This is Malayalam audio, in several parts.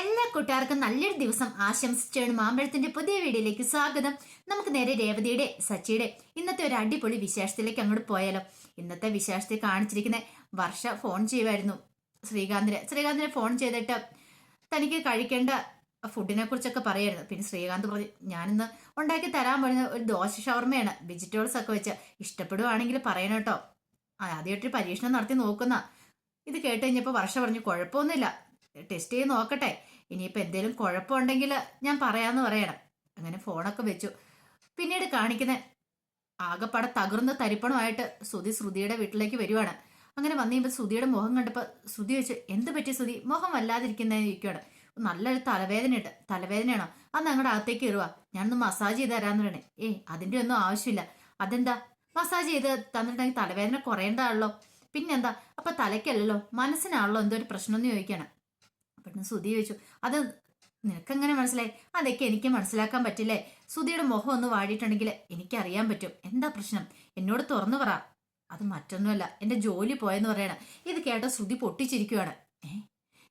എല്ലാ കൂട്ടുകാർക്കും നല്ലൊരു ദിവസം ആശംസിച്ചാണ് മാമ്പഴത്തിന്റെ പുതിയ വീഡിയോയിലേക്ക് സ്വാഗതം. നമുക്ക് നേരെ രേവതിയുടെ സച്ചിയുടെ ഇന്നത്തെ ഒരു അടിപൊളി വിശേഷത്തിലേക്ക് അങ്ങോട്ട് പോയാലോ. ഇന്നത്തെ വിശേഷത്തിൽ കാണിച്ചിരിക്കുന്ന വർഷ ഫോൺ ചെയ്യുമായിരുന്നു ശ്രീകാന്തിനെ. ശ്രീകാന്തിനെ ഫോൺ ചെയ്തിട്ട് തനിക്ക് കഴിക്കേണ്ട ഫുഡിനെ കുറിച്ചൊക്കെ പറയായിരുന്നു. പിന്നെ ശ്രീകാന്ത് പറഞ്ഞു ഞാനിന്ന് ഉണ്ടാക്കി തരാൻ പറഞ്ഞ ഒരു ദോശ ഷവർമയാണ്. വെജിറ്റബിൾസ് ഒക്കെ വെച്ച് ഇഷ്ടപ്പെടുവാണെങ്കിൽ പറയണം കേട്ടോ. ആദ്യമായിട്ടൊരു പരീക്ഷണം നടത്തി നോക്കുന്ന. ഇത് കേട്ട് കഴിഞ്ഞപ്പോൾ വർഷ പറഞ്ഞു കുഴപ്പമൊന്നുമില്ല. ടെസ്റ്റ് ചെയ്ത് നോക്കട്ടെ. ഇനിയിപ്പോൾ എന്തെങ്കിലും കുഴപ്പമുണ്ടെങ്കിൽ ഞാൻ പറയാമെന്ന് പറയണം. അങ്ങനെ ഫോണൊക്കെ വെച്ചു. പിന്നീട് കാണിക്കുന്ന ആകെപ്പാടെ തകർന്ന തരിപ്പണമായിട്ട് സുതി ശ്രുതിയുടെ വീട്ടിലേക്ക് വരുവാണ്. അങ്ങനെ വന്നു കഴിയുമ്പോൾ ശ്രുതിയുടെ മുഖം കണ്ടപ്പോൾ ശ്രുതി വെച്ച് എന്ത് പറ്റി ശ്രുതി? മുഖം വല്ലാതിരിക്കുന്നതെന്ന് ഇരിക്കുവാണ്. നല്ലൊരു തലവേദനയുണ്ട്. തലവേദനയാണോ? അന്ന് അങ്ങോട്ട് അകത്തേക്ക് കയറുക ഞാനൊന്ന് മസാജ് ചെയ്ത് തരാമെന്ന് പറയണേ. ഏയ് അതിന്റെ ഒന്നും ആവശ്യമില്ല. അതെന്താ? മസാജ് ചെയ്ത് തന്നിട്ടുണ്ടെങ്കിൽ തലവേദന കുറയേണ്ടതാണല്ലോ. പിന്നെന്താ? അപ്പൊ തലയ്ക്കല്ലല്ലോ? മനസ്സിനാണല്ലോ എന്തോ ഒരു പ്രശ്നം എന്ന് ചോദിക്കണം. പെട്ടെന്ന് ശ്രുതി ചോദിച്ചു അത് നിനക്കെങ്ങനെ മനസ്സിലായി? അതൊക്കെ എനിക്ക് മനസ്സിലാക്കാൻ പറ്റില്ലേ? സുധിയുടെ മുഖം ഒന്ന് വാടിയിട്ടുണ്ടെങ്കിൽ എനിക്കറിയാൻ പറ്റും. എന്താ പ്രശ്നം? എന്നോട് തുറന്നു പറ. അത് മറ്റൊന്നുമല്ല എന്റെ ജോലി പോയെന്ന് പറയണം. ഇത് കേട്ട ശ്രുതി പൊട്ടിച്ചിരിക്കുവാണ്. ഏ?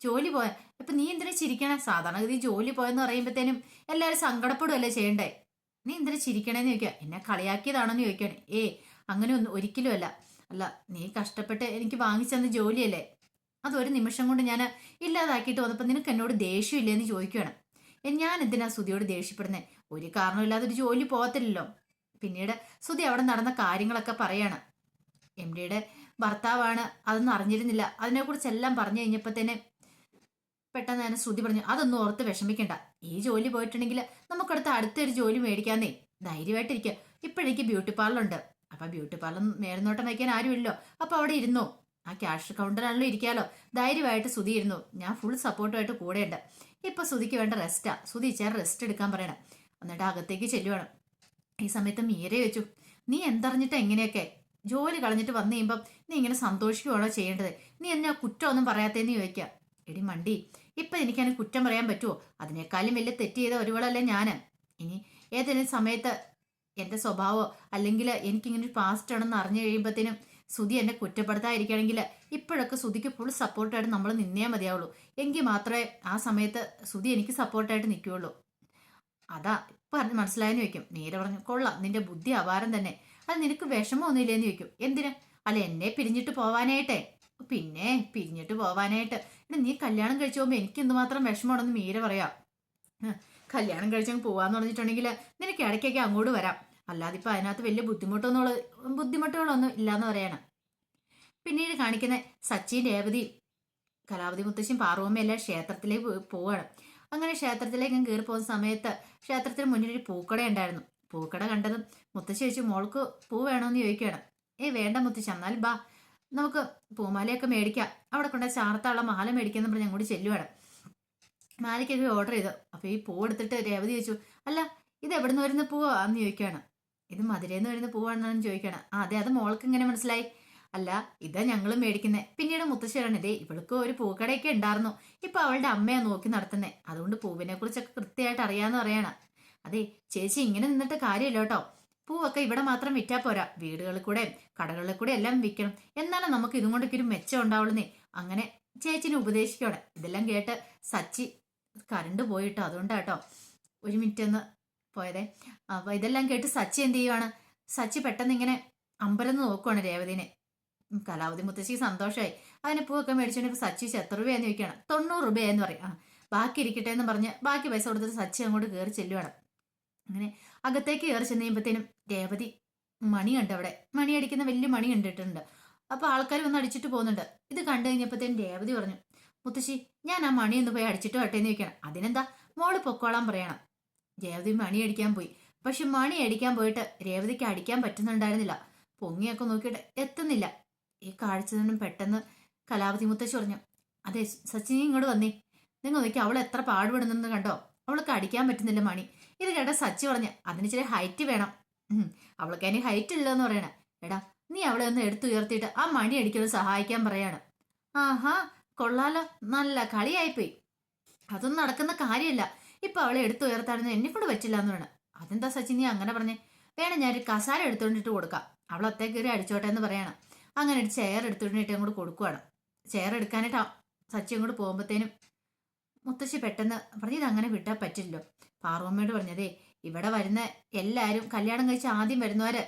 ജോലി പോയ ഇപ്പൊ നീ എന്തിനാ ചിരിക്കണേ? സാധാരണഗതി ജോലി പോയെന്ന് പറയുമ്പോഴത്തേനും എല്ലാവരും സങ്കടപ്പെടുകയല്ലേ ചെയ്യണ്ടേ? നീ എന്തിനാ ചിരിക്കണേന്ന് ചോദിക്കുക എന്നെ കളിയാക്കിയതാണെന്ന് ചോദിക്കണേ ഏ അങ്ങനെ ഒന്നും ഒരിക്കലും അല്ല അല്ല നീ കഷ്ടപ്പെട്ട് എനിക്ക് വാങ്ങിച്ചെന്ന ജോലിയല്ലേ? അതൊരു നിമിഷം കൊണ്ട് ഞാൻ ഇല്ലാതാക്കിയിട്ട് വന്നപ്പോൾ നിനക്ക് എന്നോട് ദേഷ്യമില്ലേ ചോദിക്കുകയാണ് ഞാൻ എന്തിനാ സുധിയോട് ദേഷ്യപ്പെടുന്നത് ഒരു കാരണമില്ലാതെ ഒരു ജോലി പോകത്തില്ലല്ലോ. പിന്നീട് സുധി അവിടെ നടന്ന കാര്യങ്ങളൊക്കെ പറയാണ്. എം ഡിയുടെ ഭർത്താവാണ് അതൊന്നും അറിഞ്ഞിരുന്നില്ല. അതിനെക്കുറിച്ചെല്ലാം പറഞ്ഞു കഴിഞ്ഞപ്പോൾ തന്നെ പെട്ടെന്ന് തന്നെ ശ്രുതി പറഞ്ഞു അതൊന്നും ഓർത്ത് വിഷമിക്കണ്ട. ഈ ജോലി പോയിട്ടുണ്ടെങ്കിൽ നമുക്കടുത്ത് അടുത്തൊരു ജോലി മേടിക്കാന്നേ. ധൈര്യമായിട്ടിരിക്കുക ഇപ്പോഴേക്ക് ബ്യൂട്ടി പാർലറുണ്ട്. അപ്പം ബ്യൂട്ടി പാർലർ മേൽനോട്ടം വയ്ക്കാൻ ആരുമില്ലോ അപ്പോൾ അവിടെ ഇരുന്നോ? ആ ക്യാഷ് കൗണ്ടറാണല്ലോ ഇരിക്കാലോ. ധൈര്യമായിട്ട് സുധി ഇരുന്നു ഞാൻ ഫുൾ സപ്പോർട്ടുമായിട്ട് കൂടെയുണ്ട്. ഇപ്പൊ സുധിക്ക് വേണ്ട റെസ്റ്റാ സുധി ചേർ റെസ്റ്റ് എടുക്കാൻ പറയണം. എന്നിട്ട് അകത്തേക്ക് ചെല്ലുവാണ്. ഈ സമയത്ത് മീരെ വെച്ചു. നീ എന്തറിഞ്ഞിട്ട് എങ്ങനെയൊക്കെ? ജോലി കളഞ്ഞിട്ട് വന്നു കഴിയുമ്പം നീ ഇങ്ങനെ സന്തോഷിക്കുകയാണോ ചെയ്യേണ്ടത്? നീ എന്നാ കുറ്റമൊന്നും പറയാത്തേന്ന് ചോദിക്കുക എടി മണ്ടി ഇപ്പൊ എനിക്കതിന് കുറ്റം പറയാൻ പറ്റുമോ അതിനേക്കാളും വലിയ തെറ്റ് ചെയ്ത ഒരുപാടല്ലേ ഞാൻ ഇനി ഏതെങ്കിലും സമയത്ത് എന്റെ സ്വഭാവമോ അല്ലെങ്കിൽ എനിക്കിങ്ങനെ ഒരു പാസ്റ്റ് ആണെന്ന് അറിഞ്ഞു കഴിയുമ്പോഴത്തേനും സുധി എന്നെ കുറ്റപ്പെടുത്താതിരിക്കുകയാണെങ്കിൽ ഇപ്പോഴൊക്കെ സുധിക്ക് ഫുൾ സപ്പോർട്ടായിട്ട് നമ്മൾ നിന്നേ മതിയാവുള്ളൂ. എങ്കിൽ മാത്രമേ ആ സമയത്ത് സുധി എനിക്ക് സപ്പോർട്ടായിട്ട് നിൽക്കുകയുള്ളൂ. അതാ പറഞ്ഞ് മനസ്സിലായെന്ന് ചോദിക്കും. നേരെ പറഞ്ഞു കൊള്ളാം നിന്റെ ബുദ്ധി അപാരം തന്നെ. അത് നിനക്ക് വിഷമമൊന്നുമില്ലെന്ന് ചോദിക്കും. എന്തിന്? അല്ല എന്നെ പിരിഞ്ഞിട്ട് പോവാനായിട്ടേ. പിന്നെ പിരിഞ്ഞിട്ട് പോവാനായിട്ട്. എടാ നീ കല്യാണം കഴിച്ചു പോകുമ്പോൾ എനിക്ക് എന്തുമാത്രം വിഷമമാണെന്ന് മീര പറയാം. കല്യാണം കഴിച്ചങ്ങ് പോവാന്ന് പറഞ്ഞിട്ടുണ്ടെങ്കിൽ നിനക്ക് ഇടയ്ക്കൊക്കെ അങ്ങോട്ട് വരാം. അല്ലാതെ ഇപ്പൊ അതിനകത്ത് വലിയ ബുദ്ധിമുട്ടൊന്നും ബുദ്ധിമുട്ടുകളൊന്നും ഇല്ലാന്ന് പറയണം. പിന്നീട് കാണിക്കുന്ന സച്ചിൻ രേവതി കലാവതി മുത്തശ്ശിയും പാർവമ്മയും എല്ലാം ക്ഷേത്രത്തിലേക്ക് പോവുകയാണ് അങ്ങനെ ക്ഷേത്രത്തിലേക്ക് കയറി പോകുന്ന സമയത്ത് ക്ഷേത്രത്തിന് മുന്നിൽ ഒരു പൂക്കട ഉണ്ടായിരുന്നു. പൂക്കട കണ്ടതും മുത്തശ്ശി ചോദിച്ചു മോൾക്ക് പൂ വേണമെന്ന് ചോദിക്കുകയാണ്. ഏയ് വേണ്ട മുത്തശ്ശി എന്നാൽ ബാ നമുക്ക് പൂമാലയൊക്കെ മേടിക്കാം. അവിടെ കൊണ്ട് ചാർത്താളം മാല മേടിക്കാന്ന് പറഞ്ഞ് അങ്ങോട്ട് ചെല്ലുവാണ്. മാലയ്ക്കൊക്കെ ഓർഡർ ചെയ്തു. അപ്പൊ ഈ പൂ എടുത്തിട്ട് രേവതി ചോദിച്ചു അല്ല ഇത് എവിടെ നിന്ന് വരുന്ന പൂവാന്ന് ചോദിക്കുകയാണ്. ഇത് മധുരയിൽ വരുന്ന പൂവാണെന്ന് ചോദിക്കണം. അതെ അത് മോൾക്ക് ഇങ്ങനെ മനസ്സിലായി? അല്ല ഇതാ ഞങ്ങൾ മേടിക്കുന്നത് പിന്നീട് മുത്തശ്ശേരാണ് ഇതേ ഇവൾക്ക് ഒരു പൂക്കടയൊക്കെ ഉണ്ടായിരുന്നു ഇപ്പൊ അവളുടെ അമ്മയാ നോക്കി നടത്തുന്നത് അതുകൊണ്ട് പൂവിനെ കുറിച്ചൊക്കെ കൃത്യമായിട്ട് അറിയാന്ന് പറയണം. അതെ ചേച്ചി ഇങ്ങനെ നിന്നിട്ട് കാര്യമില്ല കേട്ടോ. പൂവൊക്കെ ഇവിടെ മാത്രം വിറ്റാ പോരാ. വീടുകളിൽ കൂടെ കടകളിൽ കൂടെ എല്ലാം വിൽക്കണം. എന്നാലും നമുക്ക് ഇതും കൊണ്ടൊക്കെ ഒരു മെച്ചം ഉണ്ടാവുള്ളൂ അങ്ങനെ ചേച്ചിനെ ഉപദേശിക്കോടെ ഇതെല്ലാം കേട്ട് സച്ചി കരണ്ട് പോയിട്ടോ അതുകൊണ്ടാട്ടോ ഒരു മിനിറ്റ് ഒന്ന് പോയതേ. അപ്പൊ ഇതെല്ലാം കേട്ട് സച്ചി എന്ത് ചെയ്യുവാണ്? സച്ചി പെട്ടെന്ന് ഇങ്ങനെ അമ്പലന്ന് നോക്കുവാണ് രേവതിനെ. കലാവതി മുത്തശ്ശിക്ക് സന്തോഷമായി അതിന് പൂവൊക്കെ മേടിച്ചോണ്ട് സച്ചി എത്ര രൂപയാന്ന് ചോദിക്കുകയാണ്. തൊണ്ണൂറ് രൂപയെന്ന് പറയും. ആ ബാക്കി ഇരിക്കട്ടെ എന്ന് പറഞ്ഞ് ബാക്കി പൈസ കൊടുത്തിട്ട് സച്ചി അങ്ങോട്ട് കയറി ചെല്ലുവാണ്. അങ്ങനെ അകത്തേക്ക് കയറി ചെന്ന് കഴിയുമ്പോഴത്തേനും രേവതി മണി അവിടെ. മണി അടിക്കുന്ന വലിയ മണി കണ്ടിട്ടുണ്ട്. അപ്പൊ ആൾക്കാർ വന്ന് അടിച്ചിട്ട് പോകുന്നുണ്ട്. ഇത് കണ്ടു കഴിഞ്ഞപ്പോഴത്തേനും രേവതി പറഞ്ഞു മുത്തശ്ശി ഞാൻ ആ മണി ഒന്ന് പോയി അടിച്ചിട്ട് വട്ടേന്ന് ചോദിക്കണം അതിനെന്താ? മോൾ പൊക്കോളാൻ പറയണം. രേവതി മണി അടിക്കാൻ പോയി. പക്ഷെ മണി അടിക്കാൻ പോയിട്ട് രേവതിക്ക് അടിക്കാൻ പറ്റുന്നുണ്ടായിരുന്നില്ല. പൊങ്ങിയൊക്കെ നോക്കിയിട്ട് എത്തുന്നില്ല. ഈ കാഴ്ച നിന്നും പെട്ടെന്ന് കലാപതി മുത്തശ്ശി പറഞ്ഞു അതെ സച്ചിൻ ഇങ്ങോട്ട് വന്നേ. നിങ്ങൾ നോക്കി അവൾ എത്ര പാടുപെടുന്നെന്ന് കണ്ടോ? അവൾക്ക് അടിക്കാൻ പറ്റുന്നില്ല മണി. ഇത് കേട്ട സച്ചി പറഞ്ഞു അതിന് ഇച്ചിരി ഹൈറ്റ് വേണം. അവൾക്ക് അതിന് ഹൈറ്റ് ഇല്ലെന്ന് പറയണ. എടാ നീ അവളെ ഒന്ന് എടുത്തുയർത്തിയിട്ട് ആ മണി അടിക്കുന്നത് സഹായിക്കാൻ പറയാണ്. ആഹാ കൊള്ളാലോ. നല്ല കളിയായിപ്പോയി. അതൊന്നും നടക്കുന്ന കാര്യമില്ല. ഇപ്പൊ അവളെ എടുത്തു എടുത്തുയർത്താനൊന്നും എന്നെ കൊണ്ട് പറ്റില്ല എന്ന് വേണം അതെന്താ സച്ചിൻ നീ അങ്ങനെ പറഞ്ഞേ? വേണം ഞാൻ ഒരു കസാര എടുത്തുകൊണ്ടിട്ട് കൊടുക്കാം. അവൾ ഒത്തേ കയറി അടിച്ചോട്ടെ എന്ന് പറയണം. അങ്ങനെ ഒരു ചെയർ എടുത്തുകൊണ്ടിട്ട് അങ്ങോട്ട് കൊടുക്കുവാണ്. ചെയർ എടുക്കാനായിട്ട് സച്ചി അങ്ങോട്ട് പോകുമ്പോഴത്തേനും മുത്തശ്ശി പെട്ടെന്ന് പറഞ്ഞു ഇതങ്ങനെ വിട്ടാൽ പറ്റില്ലല്ലോ. പാർവമ്മയോട് പറഞ്ഞതേ ഇവിടെ വരുന്ന എല്ലാവരും കല്യാണം കഴിച്ച് ആദ്യം വരുന്നവര്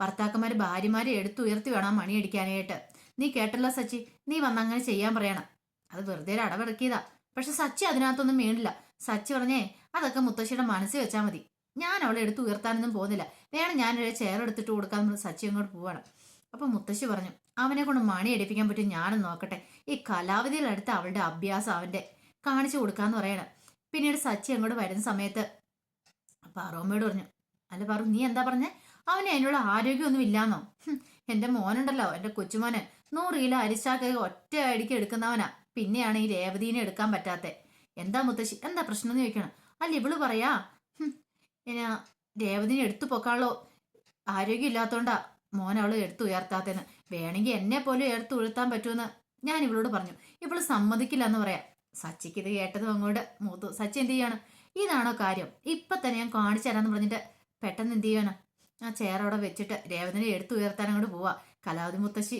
ഭർത്താക്കന്മാർ ഭാര്യമാരെ എടുത്തുയർത്തി വേണം മണി അടിക്കാനായിട്ട്. നീ കേട്ടല്ലോ സച്ചി? നീ വന്നങ്ങനെ ചെയ്യാൻ പറയണം. അത് വെറുതെ ഒരു അടവിറക്കിയതാ. പക്ഷെ സച്ചി അതിനകത്തൊന്നും വീണില്ല സച്ചി പറഞ്ഞേ അതൊക്കെ മുത്തശ്ശിയുടെ മനസ്സിൽ വെച്ചാൽ മതി. ഞാൻ അവളെ എടുത്ത് ഉയർത്താനൊന്നും പോകുന്നില്ല. വേണം ഞാനൊരു ചെയർ എടുത്തിട്ട് കൊടുക്കാൻ സച്ചി അങ്ങോട്ട് പോവാണ്. അപ്പൊ മുത്തശ്ശി പറഞ്ഞു അവനെ കൊണ്ട് മണി അടിപ്പിക്കാൻ പറ്റും ഞാനും നോക്കട്ടെ. ഈ കലാവധിയിലടുത്ത് അവളുടെ അഭ്യാസം അവന്റെ കാണിച്ചു കൊടുക്കാന്ന് പറയണം. പിന്നീട് സച്ചി അങ്ങോട്ട് വരുന്ന സമയത്ത് പാറോമ്മയോട് പറഞ്ഞു അല്ല പറ നീ എന്താ പറഞ്ഞേ? അവന് അതിനുള്ള ആരോഗ്യമൊന്നും ഇല്ലാന്നോ? എന്റെ മോനുണ്ടല്ലോ എന്റെ കൊച്ചുമോന്. നൂറ് കിലോ അരിശാക്ക ഒറ്റ അടിക്ക് എടുക്കുന്നവനാ. പിന്നെയാണ് ഈ രേവതീനെ എടുക്കാൻ പറ്റാത്തെ. എന്താ മുത്തശ്ശി? എന്താ പ്രശ്നം എന്ന് ചോദിക്കണം. അല്ല ഇവൾ പറയാ എന്നാ രേവതിനെ എടുത്തു പൊക്കാളോ ആരോഗ്യം ഇല്ലാത്തോണ്ടാ മോൻ അവൾ എടുത്തു ഉയർത്താത്തേന്ന് വേണമെങ്കിൽ എന്നെ പോലും എടുത്തു ഉയർത്താൻ പറ്റുമെന്ന് ഞാൻ ഇവളോട് പറഞ്ഞു. ഇവൾ സമ്മതിക്കില്ല എന്ന് പറയാം. സച്ചിക്ക് ഇത് കേട്ടതും അങ്ങോട്ട് മൂത്തു. സച്ചി എന്ത് ചെയ്യാണ്? ഇതാണോ കാര്യം. ഇപ്പൊ തന്നെ ഞാൻ കാണിച്ചു തരാന്ന് പറഞ്ഞിട്ട് പെട്ടെന്ന് എന്ത് ചെയ്യണം? ആ ചെയർ അവിടെ വെച്ചിട്ട് രേവതിനെ എടുത്തു ഉയർത്താൻ അങ്ങോട്ട് പോവാ. കലാവതി മുത്തശ്ശി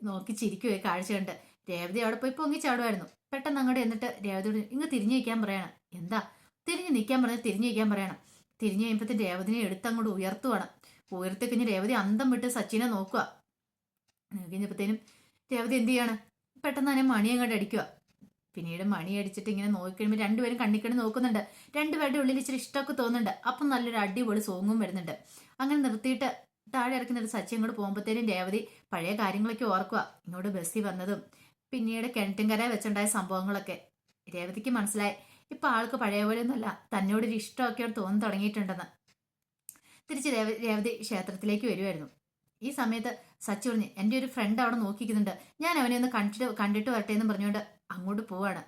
നോക്കി ചിരിക്കുവേ കാഴ്ച കണ്ട്. രേവതി അവിടെ പോയി പൊങ്ങി ചാടുമായിരുന്നു പെട്ടെന്ന് അങ്ങോട്ട് എന്നിട്ട് രേവതിയോട് ഇങ്ങ് തിരിഞ്ഞു നിൽക്കാൻ പറയണം. എന്താ? തിരിഞ്ഞു നിൽക്കാൻ പറഞ്ഞാൽ തിരിഞ്ഞു നിൽക്കാൻ പറയണം. തിരിഞ്ഞു കഴിയുമ്പോഴത്തെ രേവതിനെ എടുത്ത് അങ്ങോട്ട് ഉയർത്തുവാണ്. ഉയർത്തി കഴിഞ്ഞ് രേവതി അന്തം വിട്ട് സച്ചിനെ നോക്കുക. കഴിഞ്ഞപ്പോഴത്തേനും രേവതി എന്ത് ചെയ്യാണ്? പെട്ടെന്ന് തന്നെ മണി അങ്ങോട്ട് അടിക്കുക. പിന്നീട് മണി അടിച്ചിട്ട് ഇങ്ങനെ നോക്കിക്കഴിയുമ്പോൾ രണ്ടുപേരും കണ്ണിക്കണി നോക്കുന്നുണ്ട്. രണ്ടുപേരുടെ ഉള്ളിൽ ഇച്ചിരി ഇഷ്ടമൊക്കെ തോന്നുന്നുണ്ട്. അപ്പം നല്ലൊരു അടിപൊളി സോങ്ങും വരുന്നുണ്ട്. അങ്ങനെ നിർത്തിയിട്ട് താഴെ ഇറക്കുന്ന ഒരു സച്ചി അങ്ങോട്ട് പോകുമ്പോഴത്തേനും രേവതി പഴയ കാര്യങ്ങളൊക്കെ ഓർക്കുക. ഇങ്ങോട്ട് ബസ്സിൽ വന്നതും പിന്നീട് കിണറ്റിൻകര വെച്ചുണ്ടായ സംഭവങ്ങളൊക്കെ. രേവതിക്ക് മനസ്സിലായി. ഇപ്പൊ ആൾക്ക് പഴയ പോലെ ഒന്നുമല്ല തന്നോടൊരു ഇഷ്ടമൊക്കെ തോന്നി തുടങ്ങിയിട്ടുണ്ടെന്ന്. തിരിച്ച് രേവ രേവതി ക്ഷേത്രത്തിലേക്ക് വരുമായിരുന്നു ഈ സമയത്ത് സച്ചി പറഞ്ഞു എന്റെ ഒരു ഫ്രണ്ട് അവിടെ നോക്കിക്കുന്നുണ്ട് ഞാൻ അവനെ ഒന്ന് കണ്ടിട്ട് കണ്ടിട്ട് വരട്ടെ എന്ന് പറഞ്ഞുകൊണ്ട് അങ്ങോട്ട് പോവാണ്.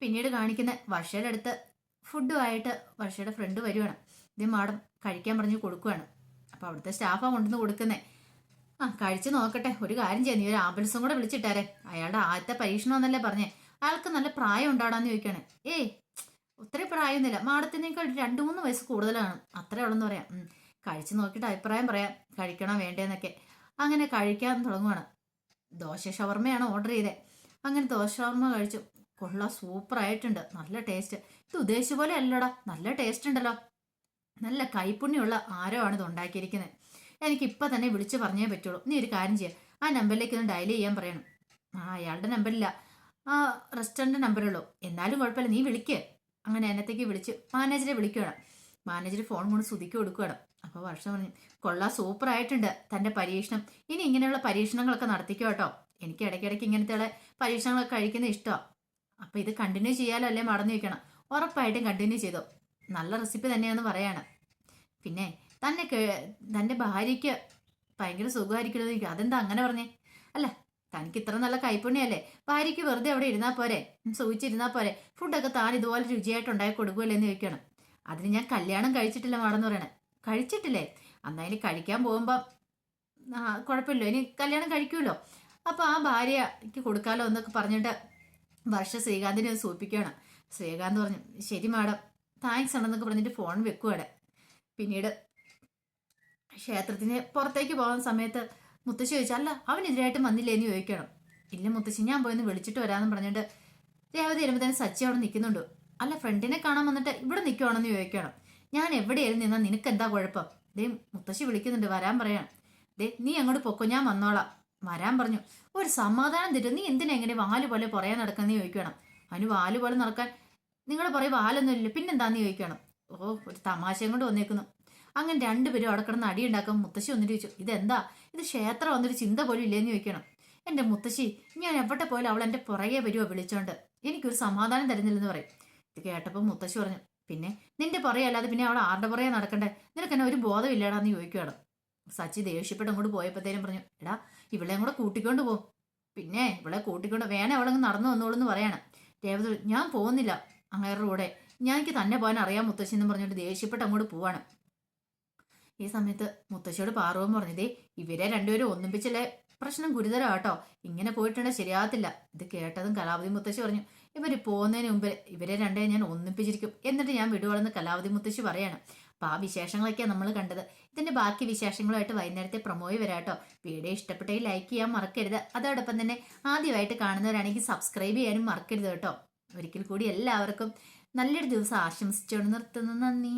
പിന്നീട് കാണിക്കുന്ന വർഷയുടെ അടുത്ത് ഫുഡുമായിട്ട് വർഷയുടെ ഫ്രണ്ട് വരുവാണ്. ഇത് മാഡം കഴിക്കാൻ പറഞ്ഞ് കൊടുക്കുവാണ്. അപ്പോൾ അവിടുത്തെ സ്റ്റാഫാണ് കൊണ്ടുവന്ന് കൊടുക്കുന്നേ. ആ കഴിച്ചു നോക്കട്ടെ. ഒരു കാര്യം ചെയ്യാം നീ ഒരു ആംബുലൻസും കൂടെ വിളിച്ചിട്ടാരെ. അയാളുടെ ആദ്യത്തെ പരീക്ഷണമെന്നല്ലേ പറഞ്ഞേ. അയാൾക്ക് നല്ല പ്രായം ഉണ്ടാടാന്ന് ചോദിക്കാണ്. ഏയ് ഒത്തിരി പ്രായമൊന്നുമില്ല മാഡത്തിനേക്കാൾ രണ്ട് മൂന്ന് വയസ്സ് കൂടുതലാണ്. അത്രേ ഉള്ളെന്ന് പറയാം. കഴിച്ചു നോക്കിയിട്ട് അഭിപ്രായം പറയാം. കഴിക്കണോ വേണ്ടേന്നൊക്കെ. അങ്ങനെ കഴിക്കാൻ തുടങ്ങുവാണ്. ദോശ ഷവർമ്മയാണ് ഓർഡർ ചെയ്തത് അങ്ങനെ ദോശ ഷവർമ്മ കഴിച്ചു. കൊള്ള സൂപ്പർ ആയിട്ടുണ്ട് നല്ല ടേസ്റ്റ്. ഇത് ഉദ്ദേശിച്ച പോലെ അല്ലടാ. നല്ല ടേസ്റ്റ് ഉണ്ടല്ലോ. നല്ല കൈപ്പുണ്യമുള്ള ആരോ ആണ് ഇത് ഉണ്ടാക്കിയിരിക്കുന്നത്. എനിക്ക് ഇപ്പം തന്നെ വിളിച്ച് പറഞ്ഞേ പറ്റുള്ളൂ. നീ ഒരു കാര്യം ചെയ്യാം. ആ നമ്പറിലേക്ക് ഒന്ന് ഡയൽ ചെയ്യാൻ പറയണം. ആ അയാളുടെ നമ്പറില്ല. ആ റെസ്റ്റോറന്റ് നമ്പറുള്ളൂ എന്നാലും കുഴപ്പമില്ല. നീ വിളിക്ക്. അങ്ങനെ എന്നത്തേക്ക് വിളിച്ച് മാനേജറെ വിളിക്കണം മാനേജർ ഫോൺ കൊണ്ട് സുതിക്ക് കൊടുക്കണം അപ്പോൾ വർഷം പറഞ്ഞു കൊള്ളാം സൂപ്പർ ആയിട്ടുണ്ട് തന്റെ പരീക്ഷണം. ഇനി ഇങ്ങനെയുള്ള പരീക്ഷണങ്ങളൊക്കെ നടത്തിക്കോ കേട്ടോ എനിക്ക് ഇടയ്ക്കിടയ്ക്ക് ഇങ്ങനത്തെ പരീക്ഷണങ്ങളൊക്കെ കഴിക്കുന്ന ഇഷ്ടമാണ് അപ്പോൾ ഇത് കണ്ടിന്യൂ ചെയ്യാലോ അല്ലേ മടന്നു വയ്ക്കണം ഉറപ്പായിട്ടും കണ്ടിന്യൂ ചെയ്തോ. നല്ല റെസിപ്പി തന്നെയാണെന്ന് പറയാണ്. പിന്നെ തന്നെ തന്റെ ഭാര്യയ്ക്ക് ഭയങ്കര സുഖമായിരിക്കണമെന്ന് എനിക്ക് അതെന്താ അങ്ങനെ പറഞ്ഞേ? അല്ല തനിക്ക് ഇത്ര നല്ല കൈപ്പുണ്യല്ലേ? ഭാര്യയ്ക്ക് വെറുതെ അവിടെ ഇരുന്നാൽ പോരെ? സൂചിച്ചിരുന്നാൽ പോരെ? ഫുഡൊക്കെ താൻ ഇതുപോലെ രുചിയായിട്ട് ഉണ്ടാക്കി കൊടുക്കുമല്ലേ എന്ന് ചോദിക്കണം. അതിന് ഞാൻ കല്യാണം കഴിച്ചിട്ടില്ല മാടെന്ന് പറയണേ. കഴിച്ചിട്ടില്ലേ? അന്നാ ഇനി കഴിക്കാൻ പോകുമ്പോൾ കുഴപ്പമില്ലോ ഇനി കല്യാണം കഴിക്കുമല്ലോ. അപ്പോൾ ആ ഭാര്യക്ക് കൊടുക്കാലോ എന്നൊക്കെ പറഞ്ഞിട്ട് വർഷ ശ്രീകാന്തിനെ ഒന്ന് സൂചിപ്പിക്കുകയാണ്. ശ്രീകാന്ത് പറഞ്ഞു ശരി മാഡം താങ്ക്സ് ആണെന്നൊക്കെ പറഞ്ഞിട്ട് ഫോൺ വെക്കുവാടെ പിന്നീട് ക്ഷേത്രത്തിന് പുറത്തേക്ക് പോകുന്ന സമയത്ത് മുത്തശ്ശി ചോദിച്ചാൽ അല്ല അവൻ എതിരായിട്ട് വന്നില്ലേ എന്ന് ചോദിക്കണം. ഇല്ല മുത്തശ്ശി ഞാൻ പോയെന്ന് വിളിച്ചിട്ട് വരാമെന്ന് പറഞ്ഞിട്ട് രേവതി വരുമ്പോഴത്തേന് സച്ചി അവിടെ നിൽക്കുന്നുണ്ട്. അല്ല ഫ്രണ്ടിനെ കാണാൻ വന്നിട്ട് ഇവിടെ നിൽക്കുവാണെന്ന് ചോദിക്കണം. ഞാൻ എവിടെയായിരുന്നു നിന്നാൽ നിനക്ക് എന്താ കുഴപ്പം? ദേ മുത്തശ്ശി വിളിക്കുന്നുണ്ട് വരാൻ പറയാം ദേ നീ അങ്ങോട്ട് പൊക്കോ ഞാൻ വന്നോളാം. വരാൻ പറഞ്ഞു. ഒരു സമാധാനം തരും നീ എന്തിനാ എങ്ങനെ വാൽ പോലെ പുറയാൻ നടക്കുന്ന ചോദിക്കണം. അവന് വാൽ പോലെ നടക്കാൻ നിങ്ങൾ പറയും വാലൊന്നുമില്ല പിന്നെന്താന്ന് ചോദിക്കണം? ഓ ഒരു തമാശയും കൊണ്ട് വന്നേക്കുന്നു. അങ്ങനെ രണ്ടുപേരും അവിടെ കിടന്ന് അടി ഉണ്ടാക്കാൻ മുത്തശ്ശി വന്നിട്ട് ചോദിച്ചു ഇതെന്താ? ഇത് ക്ഷേത്രം വന്നൊരു ചിന്ത പോലും ഇല്ലേന്ന് ചോദിക്കണം. എന്റെ മുത്തശ്ശി ഞാൻ എവിടെ പോയാലും അവൾ എന്റെ പുറകെ വരുമോ വിളിച്ചോണ്ട്. എനിക്കൊരു സമാധാനം തരുന്നില്ലെന്ന് പറയും. ഇത് കേട്ടപ്പോൾ മുത്തശ്ശി പറഞ്ഞു പിന്നെ നിന്റെ പുറകെ അല്ലാതെ പിന്നെ അവൾ ആരുടെ പുറകെ നടക്കണ്ടേ? നിനക്ക് എന്നെ ഒരു ബോധമില്ലടാന്ന് ചോദിക്കുകയാണ് സച്ചി ദേഷ്യപ്പെട്ട് അങ്ങോട്ട് പോയപ്പോഴത്തേനും പറഞ്ഞു എടാ ഇവളെയും കൂടെ കൂട്ടിക്കൊണ്ട് പോകും പിന്നെ ഇവളെ കൂട്ടിക്കൊണ്ട് വേണേ അവളങ്ങ് നടന്നു വന്നോളൂ എന്ന് പറയണം. രേവതി ഞാൻ പോകുന്നില്ല അങ്ങേരുടെ കൂടെ. ഞാൻ എനിക്ക് തന്നെ പോകാൻ അറിയാം മുത്തശ്ശി എന്ന് പറഞ്ഞിട്ട് ദേഷ്യപ്പെട്ട് അങ്ങോട്ട് പോവാണ്. ഈ സമയത്ത് മുത്തശ്ശിയോട് പാർവം പറഞ്ഞതേ ഇവരെ രണ്ടുപേരും ഒന്നിപ്പിച്ചല്ലേ? പ്രശ്നം ഗുരുതരം കേട്ടോ ഇങ്ങനെ പോയിട്ടുണ്ടെങ്കിൽ ശരിയാകത്തില്ല. ഇത് കേട്ടതും കലാവതി മുത്തശ്ശി പറഞ്ഞു ഇവർ പോകുന്നതിന് മുമ്പ് ഇവരെ രണ്ടേ ഞാൻ ഒന്നിപ്പിച്ചിരിക്കും. എന്നിട്ട് ഞാൻ വിടുവാണെന്ന് കലാവതി മുത്തശ്ശി പറയാണ്. അപ്പൊ ആ വിശേഷങ്ങളൊക്കെയാണ് നമ്മൾ കണ്ടത്. ഇതിന്റെ ബാക്കി വിശേഷങ്ങളുമായിട്ട് വൈകുന്നേരത്തെ പ്രൊമോയി വരാട്ടോ. വീഡിയോ ഇഷ്ടപ്പെട്ടെങ്കിൽ ലൈക്ക് ചെയ്യാൻ മറക്കരുത്. അതോടൊപ്പം തന്നെ ആദ്യമായിട്ട് കാണുന്നവരാണെങ്കിൽ സബ്സ്ക്രൈബ് ചെയ്യാനും മറക്കരുത് കേട്ടോ. ഒരിക്കൽ കൂടി എല്ലാവർക്കും നല്ലൊരു ദിവസം ആശംസിച്ചുകൊണ്ട് നിർത്തുന്നു. നന്ദി.